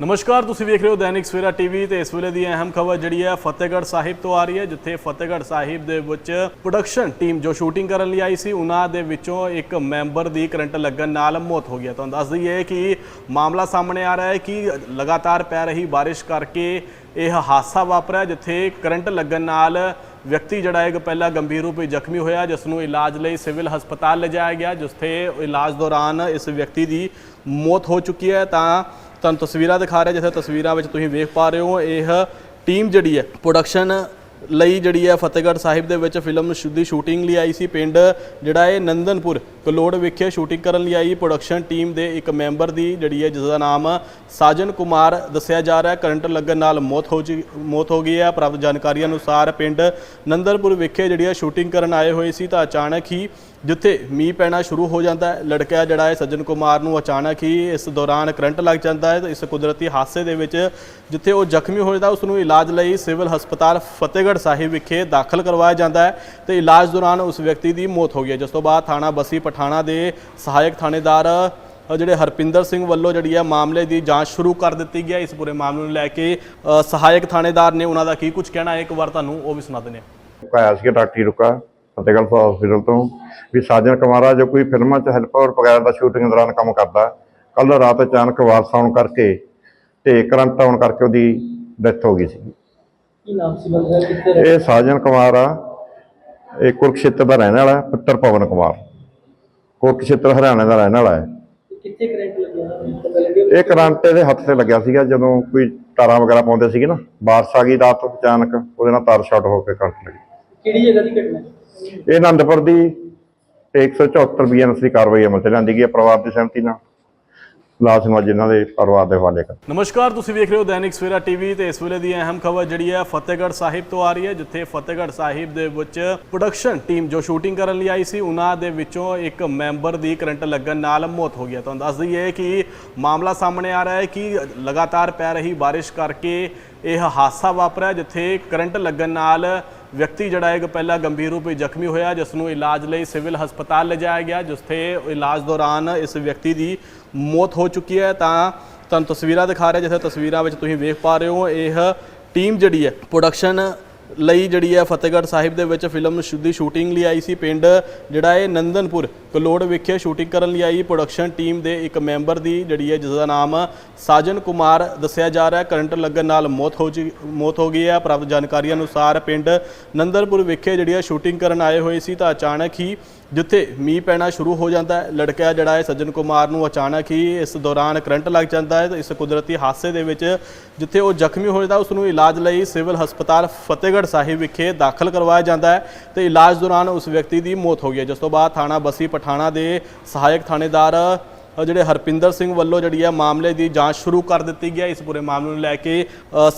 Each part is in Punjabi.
ਨਮਸਕਾਰ, ਤੁਸੀਂ ਵੇਖ ਰਹੇ ਹੋ ਦੈਨਿਕ ਸਵੇਰਾ ਟੀਵੀ ਤੇ ਇਸ ਵੇਲੇ ਦੀ ਅਹਿਮ ਖਬਰ ਜਿਹੜੀ ਹੈ ਫਤਿਹਗੜ੍ਹ ਸਾਹਿਬ ਤੋਂ ਆ ਰਹੀ ਹੈ, ਜਿੱਥੇ ਫਤਿਹਗੜ੍ਹ ਸਾਹਿਬ ਦੇ ਵਿੱਚ ਪ੍ਰੋਡਕਸ਼ਨ ਟੀਮ ਜੋ ਸ਼ੂਟਿੰਗ ਕਰਨ ਲਈ ਆਈ ਸੀ, ਉਹਨਾਂ ਦੇ ਵਿੱਚੋਂ ਇੱਕ ਮੈਂਬਰ ਦੀ ਕਰੰਟ ਲੱਗਣ ਨਾਲ ਮੌਤ ਹੋ ਗਈ ਹੈ ਤੁਹਾਨੂੰ ਦੱਸ ਦਈਏ ਕਿ ਮਾਮਲਾ ਸਾਹਮਣੇ ਆ ਰਿਹਾ ਹੈ ਕਿ ਲਗਾਤਾਰ ਪੈ ਰਹੀ ਬਾਰਿਸ਼ ਕਰਕੇ ਇਹ ਹਾਦਸਾ ਵਾਪਰਿਆ, ਜਿੱਥੇ ਕਰੰਟ ਲੱਗਣ ਨਾਲ ਵਿਅਕਤੀ ਜਿਹੜਾ ਇੱਕ ਪਹਿਲਾਂ ਗੰਭੀਰ ਰੂਪ ਵਿੱਚ ਜ਼ਖਮੀ ਹੋਇਆ, ਜਿਸ ਨੂੰ ਇਲਾਜ ਲਈ ਸਿਵਲ ਹਸਪਤਾਲ ਲਿਜਾਇਆ ਗਿਆ ਜਿੱਥੇ ਇਲਾਜ ਦੌਰਾਨ ਇਸ ਵਿਅਕਤੀ ਦੀ ਮੌਤ ਹੋ ਚੁੱਕੀ ਹੈ। ਤਾਂ ਤੁਹਾਨੂੰ ਤਸਵੀਰਾਂ ਦਿਖਾ ਰਿਹਾ, ਜਿੱਥੇ ਤਸਵੀਰਾਂ ਵਿੱਚ ਤੁਸੀਂ ਵੇਖ ਪਾ ਰਹੇ ਹੋ, ਇਹ ਟੀਮ ਜਿਹੜੀ ਹੈ ਪ੍ਰੋਡਕਸ਼ਨ ਲਈ ਜਿਹੜੀ ਹੈ, ਫਤਿਹਗੜ੍ਹ ਸਾਹਿਬ ਦੇ ਵਿੱਚ ਫਿਲਮ ਸ਼ੁ- ਦੀ ਸ਼ੂਟਿੰਗ ਲਈ ਆਈ ਸੀ, ਪਿੰਡ ਜਿਹੜਾ ਹੈ ਨੰਦਨਪੁਰ ਕਲੋੜ ਵਿਖੇ ਸ਼ੂਟਿੰਗ ਕਰਨ ਲਈ ਆਈ ਪ੍ਰੋਡਕਸ਼ਨ ਟੀਮ ਦੇ ਇੱਕ ਮੈਂਬਰ ਦੀ ਜਿਹੜੀ ਹੈ ਜਿਸ ਦਾ ਨਾਮ ਸਾਜਨ ਕੁਮਾਰ ਦੱਸਿਆ ਜਾ ਰਿਹਾ ਹੈ ਕਰੰਟ ਲੱਗਣ ਨਾਲ ਮੌਤ ਹੋ ਜੀ, ਮੌਤ ਹੋ ਗਈ ਹੈ, ਪ੍ਰਾਪਤ ਜਾਣਕਾਰੀ ਅਨੁਸਾਰ ਪਿੰਡ ਨੰਦਨਪੁਰ ਵਿਖੇ ਜਿਹੜੀ ਹੈ ਸ਼ੂਟਿੰਗ ਕਰਨ ਆਏ ਹੋਏ ਸੀ, ਤਾਂ ਅਚਾਨਕ ਹੀ ਜਿੱਥੇ ਮੀਂਹ ਪੈਣਾ ਸ਼ੁਰੂ ਹੋ ਜਾਂਦਾ ਹੈ, ਲੜਕਾ ਜਿਹੜਾ ਹੈ ਸੱਜਣ ਕੁਮਾਰ ਨੂੰ ਅਚਾਨਕ ਹੀ ਇਸ ਦੌਰਾਨ ਕਰੰਟ ਲੱਗ ਜਾਂਦਾ ਹੈ ਤੇ ਇਸ ਕੁਦਰਤੀ ਹਾਦਸੇ ਦੇ ਵਿੱਚ ਜਿੱਥੇ ਉਹ ਜ਼ਖਮੀ ਹੋ ਜਾਂਦਾ, ਉਸ ਨੂੰ ਇਲਾਜ ਲਈ ਸਿਵਲ ਹਸਪਤਾਲ ਫਤਿਹਗੜ੍ਹ ਸਾਹਿਬ ਵਿਖੇ ਦਾਖਲ ਕਰਵਾਇਆ ਜਾਂਦਾ ਹੈ ਤੇ ਇਲਾਜ ਦੌਰਾਨ ਉਸ ਵਿਅਕਤੀ ਦੀ ਮੌਤ ਹੋ ਗਈ ਹੈ। ਜਿਸ ਤੋਂ ਬਾਅਦ ਥਾਣਾ ਬਸੀ ਪਠਾਣਾ ਦੇ ਸਹਾਇਕ ਥਾਣੇਦਾਰ ਜਿਹੜੇ ਹਰਪਿੰਦਰ ਸਿੰਘ ਵੱਲੋਂ ਜਿਹੜੀ ਹੈ ਮਾਮਲੇ ਦੀ ਜਾਂਚ ਸ਼ੁਰੂ ਕਰ ਦਿੱਤੀ ਗਈ ਹੈ। ਇਸ ਪੂਰੇ ਮਾਮਲੇ ਨੂੰ ਲੈ ਕੇ ਸਹਾਇਕ ਥਾਣੇਦਾਰ ਨੇ ਉਹਨਾਂ ਦਾ ਕੀ ਕੁਝ ਕਹਿਣਾ ਹੈ? ਇੱਕ ਵਾਰ ਤੁਹਾਨੂੰ ਉਹ ਵੀ ਸੁਣਾ ਦਿੰਦੇ ਹਾਂ। ਆਇਆ ਸੀ ਡਾਕਟਰੀ ਰੁਕਾ। ਫਤਿਹਗੜ੍ਹ ਸਾਹਿਬ ਹਸਪੀਟਲ ਤੋਂ ਵੀ ਸਾਜਨ ਕੁਮਾਰਾ ਜੋ ਕੋਈ ਫਿਲਮਾਂ 'ਚ ਹੈਲਪਰ ਵਗੈਰਾ ਦਾ ਸ਼ੂਟਿੰਗ ਦੌਰਾਨ ਕੰਮ ਕਰਦਾ ਕੱਲ ਰਾਤ ਅਚਾਨਕ ਵਾਰਸ ਆਉਣ ਕਰਕੇ ਤੇ ਕਰੰਟ ਆਉਣ ਕਰਕੇ ਉਹਦੀ ਡੈਥ ਹੋ ਗਈ ਸੀ। ਕੀ ਨਾਮ ਸੀ ਬੰਦੇ ਦਾ? ਕਿੱਥੇ ਰਹਿ ਇਹ ਸਾਜਨ ਕੁਮਾਰ ਆ ਇਹ ਕੁਰਕਸ਼ੇਤਰ ਦਾ ਰਹਿਣ ਵਾਲਾ ਹੈ, ਪੁੱਤਰ ਪਵਨ ਕੁਮਾਰ। ਕੁਰਕਸ਼ੇਤਰ ਹਰਿਆਣਾ ਦਾ ਰਹਿਣ ਵਾਲਾ ਹੈ। ਕਿੱਥੇ ਕਰੰਟ ਲੱਗਿਆ ਪਤਾ ਲੱਗਿਆ ਇਹ ਕਰੰਟ ਇਹਦੇ ਹੱਥ ਤੇ ਲੱਗਿਆ ਸੀਗਾ ਜਦੋਂ ਕੋਈ ਤਾਰਾਂ ਵਗੈਰਾ ਪਾਉਂਦੇ ਸੀਗੇ ਨਾ ਬਾਰਿਸ਼ ਆ ਗਈ ਰਾਤ ਅਚਾਨਕ ਉਹਦੇ ਨਾਲ ਤਾਰ ਸ਼ਾਰਟ ਹੋ ਕੇ ਕਰੰਟ ਲੱਗੀ। ਕਿਹੜੀ ਜਗ੍ਹਾ ਦੀ ਘਟਨਾ ਹੈ? ਇਹ ਆਨੰਦਪੁਰ ਦੀ 174 ਬੀਐਨਐਸ ਦੀ ਕਾਰਵਾਈ ਅਮਲ ਚ ਲਿਆਂਦੀ ਗਈ ਹੈ ਪਰਿਵਾਰ ਦੀ ਸਹਿਮਤੀ ਨਾਲ। ਲਾਸ਼ ਨੂੰ ਅੱਜ ਇਹਨਾਂ ਦੇ ਪਰਿਵਾਰ ਦੇ ਹਵਾਲੇ ਕਰ ਨਮਸਕਾਰ ਤੁਸੀਂ ਵੇਖ ਰਹੇ ਹੋ ਦੈਨਿਕ ਸਵੇਰਾ ਟੀਵੀ ਤੇ ਇਸ ਵੇਲੇ ਦੀ ਅਹਿਮ ਖਬਰ ਜਿਹੜੀ ਹੈ ਫਤਿਹਗੜ੍ਹ ਸਾਹਿਬ ਤੋਂ ਆ ਰਹੀ ਹੈ ਜਿੱਥੇ ਫਤਿਹਗੜ੍ਹ ਸਾਹਿਬ ਦੇ ਵਿੱਚ ਪ੍ਰੋਡਕਸ਼ਨ ਟੀਮ ਜੋ ਸ਼ੂਟਿੰਗ ਕਰਨ ਲਈ ਆਈ ਸੀ ਉਹਨਾਂ ਦੇ ਵਿੱਚੋਂ ਇੱਕ ਮੈਂਬਰ ਦੀ ਕਰੰਟ ਲੱਗਣ ਨਾਲ ਮੌਤ ਹੋ ਗਈ ਹੈ। ਤੁਹਾਨੂੰ ਦੱਸ ਦਈਏ ਕਿ ਮਾਮਲਾ ਸਾਹਮਣੇ ਆ ਰਿਹਾ ਹੈ ਕਿ ਲਗਾਤਾਰ ਪੈ ਰਹੀ ਬਾਰਿਸ਼ ਕਰਕੇ ਇਹ ਹਾਦਸਾ ਵਾਪਰਿਆ ਜਿੱਥੇ ਕਰੰਟ ਲੱਗਣ ਨਾਲ ਵਿਅਕਤੀ ਜਿਹੜਾ ਇੱਕ ਪਹਿਲਾਂ ਗੰਭੀਰ ਰੂਪ ਵਿੱਚ ਜ਼ਖਮੀ ਹੋਇਆ, ਜਿਸ ਨੂੰ ਇਲਾਜ ਲਈ ਸਿਵਲ ਹਸਪਤਾਲ ਲਿਜਾਇਆ ਗਿਆ ਜਿੱਥੇ ਇਲਾਜ ਦੌਰਾਨ ਇਸ ਵਿਅਕਤੀ ਦੀ ਮੌਤ ਹੋ ਚੁੱਕੀ ਹੈ। ਤਾਂ ਤੁਹਾਨੂੰ ਤਸਵੀਰਾਂ ਦਿਖਾ ਰਿਹਾ, ਜਿੱਥੇ ਤਸਵੀਰਾਂ ਵਿੱਚ ਤੁਸੀਂ ਵੇਖ ਪਾ ਰਹੇ ਹੋ, ਇਹ ਟੀਮ ਜਿਹੜੀ ਹੈ ਪ੍ਰੋਡਕਸ਼ਨ ਲਈ ਜਿਹੜੀ ਹੈ ਫਤਿਹਗੜ੍ਹ ਸਾਹਿਬ ਦੇ ਵਿੱਚ ਫਿਲਮ ਸ਼ੁ- ਦੀ ਸ਼ੂਟਿੰਗ ਲਈ ਆਈ ਸੀ। ਪਿੰਡ ਜਿਹੜਾ ਹੈ ਨੰਦਨਪੁਰ ਕਲੋੜ ਵਿਖੇ ਸ਼ੂਟਿੰਗ ਕਰਨ ਲਈ ਆਈ। ਪ੍ਰੋਡਕਸ਼ਨ ਟੀਮ ਦੇ ਇੱਕ ਮੈਂਬਰ ਦੀ ਜਿਹੜੀ ਹੈ ਜਿਸ ਦਾ ਨਾਮ ਸਾਜਨ ਕੁਮਾਰ ਦੱਸਿਆ ਜਾ ਰਿਹਾ ਕਰੰਟ ਲੱਗਣ ਨਾਲ ਮੌਤ ਹੋ ਜੀ, ਮੌਤ ਹੋ ਗਈ ਹੈ। ਪ੍ਰਾਪਤ ਜਾਣਕਾਰੀ ਅਨੁਸਾਰ ਪਿੰਡ ਨੰਦਨਪੁਰ ਵਿਖੇ ਜਿਹੜੀ ਹੈ ਸ਼ੂਟਿੰਗ ਕਰਨ ਆਏ ਹੋਏ ਸੀ ਤਾਂ ਅਚਾਨਕ ਹੀ ਜਿੱਥੇ ਮੀਂਹ ਪੈਣਾ ਸ਼ੁਰੂ ਹੋ ਜਾਂਦਾ ਹੈ, ਲੜਕਾ ਜਿਹੜਾ ਹੈ ਸੱਜਣ ਕੁਮਾਰ ਨੂੰ ਅਚਾਨਕ ਹੀ ਇਸ ਦੌਰਾਨ ਕਰੰਟ ਲੱਗ ਜਾਂਦਾ ਹੈ ਤੇ ਇਸ ਕੁਦਰਤੀ ਹਾਦਸੇ ਦੇ ਵਿੱਚ ਜਿੱਥੇ ਉਹ ਜ਼ਖਮੀ ਹੋ ਜਾਂਦਾ ਉਸ ਨੂੰ ਇਲਾਜ ਲਈ ਸਿਵਲ ਹਸਪਤਾਲ ਫਤਿਹਗੜ੍ਹ ਸਾਹਿਬ ਵਿਖੇ ਦਾਖਲ ਕਰਵਾਇਆ ਜਾਂਦਾ ਹੈ ਤੇ ਇਲਾਜ ਦੌਰਾਨ ਉਸ ਵਿਅਕਤੀ ਦੀ ਮੌਤ ਹੋ ਗਈ ਹੈ। ਜਿਸ ਤੋਂ ਬਾਅਦ ਥਾਣਾ ਬਸੀ ਪਠਾਣਾ ਦੇ ਸਹਾਇਕ ਥਾਣੇਦਾਰ ਜਿਹੜੇ ਹਰਪਿੰਦਰ ਸਿੰਘ ਵੱਲੋਂ ਜਿਹੜੀ ਹੈ ਮਾਮਲੇ ਦੀ ਜਾਂਚ ਸ਼ੁਰੂ ਕਰ ਦਿੱਤੀ ਗਈ ਹੈ। ਇਸ ਪੂਰੇ ਮਾਮਲੇ ਨੂੰ ਲੈ ਕੇ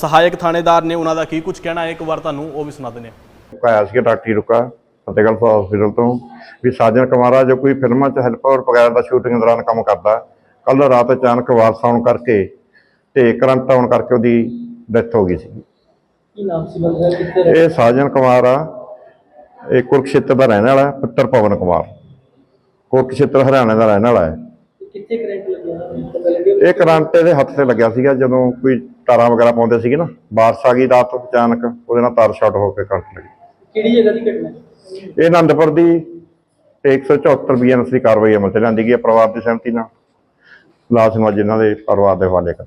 ਸਹਾਇਕ ਥਾਣੇਦਾਰ ਨੇ ਉਹਨਾਂ ਦਾ ਕੀ ਕੁਝ ਕਹਿਣਾ ਹੈ, ਇੱਕ ਵਾਰ ਤੁਹਾਨੂੰ ਉਹ ਵੀ ਸੁਣਾ ਦਿੰਦੇ ਹਾਂ। ਆਇਆ ਸੀ ਡਾਕਟਰੀ ਰੁਕਾ। ਫਤਿਹਗੜ੍ਹ ਸਾਹਿਬ ਹਸਪੀਟਲ ਤੋਂ ਵੀ ਸਾਜਨ ਕੁਮਾਰਾ ਜੋ ਕੋਈ ਫਿਲਮਾਂ 'ਚ ਹੈਲਪਰ ਵਗੈਰਾ ਦਾ ਸ਼ੂਟਿੰਗ ਦੌਰਾਨ ਕੰਮ ਕਰਦਾ ਕੱਲ ਰਾਤ ਅਚਾਨਕ ਵਾਰਸ ਆਉਣ ਕਰਕੇ ਤੇ ਕਰੰਟ ਆਉਣ ਕਰਕੇ ਉਹਦੀ ਡੈਥ ਹੋ ਗਈ ਸੀ ਇਹ ਸਾਜਨ ਕੁਮਾਰ ਆ ਇਹ ਕੁਰਕਸ਼ੇਤਰ ਦਾ ਰਹਿਣ ਵਾਲਾ ਪੁੱਤਰ ਪਵਨ ਕੁਮਾਰ। ਕੁਰਕਸ਼ੇਤਰ ਹਰਿਆਣਾ ਦਾ ਰਹਿਣ ਵਾਲਾ ਹੈ। ਕਿੱਥੇ ਕਰੰਟ ਲੱਗਿਆ ਪਤਾ ਲੱਗਿਆ ਇਹ ਕਰੰਟ ਇਹਦੇ ਹੱਥ ਤੇ ਲੱਗਿਆ ਸੀਗਾ ਜਦੋਂ ਕੋਈ ਤਾਰਾਂ ਵਗੈਰਾ ਪਾਉਂਦੇ ਸੀਗੇ ਨਾ ਬਾਰਿਸ਼ ਆ ਗਈ ਰਾਤ ਅਚਾਨਕ ਉਹਦੇ ਨਾਲ ਤਾਰ ਸ਼ਾਰਟ ਹੋ ਕੇ ਕਰੰਟ ਲੱਗੀ। ਕਿਹੜੀ ਜਗ੍ਹਾ ਦੀ ਘਟਨਾ ਹੈ? ਇਹ ਆਨੰਦਪੁਰ ਦੀ 174 ਬੀਐਨਐਸ ਦੀ ਕਾਰਵਾਈ ਅਮਲ ਚ ਲਿਆਂਦੀ ਗਈ ਹੈ, ਪਰਿਵਾਰ ਦੀ ਸਹਿਮਤੀ ਨਾਲ ਲਾਸ਼ ਨੂੰ ਅੱਜ ਇਹਨਾਂ ਦੇ ਪਰਿਵਾਰ ਦੇ ਹਵਾਲੇ ਕਰ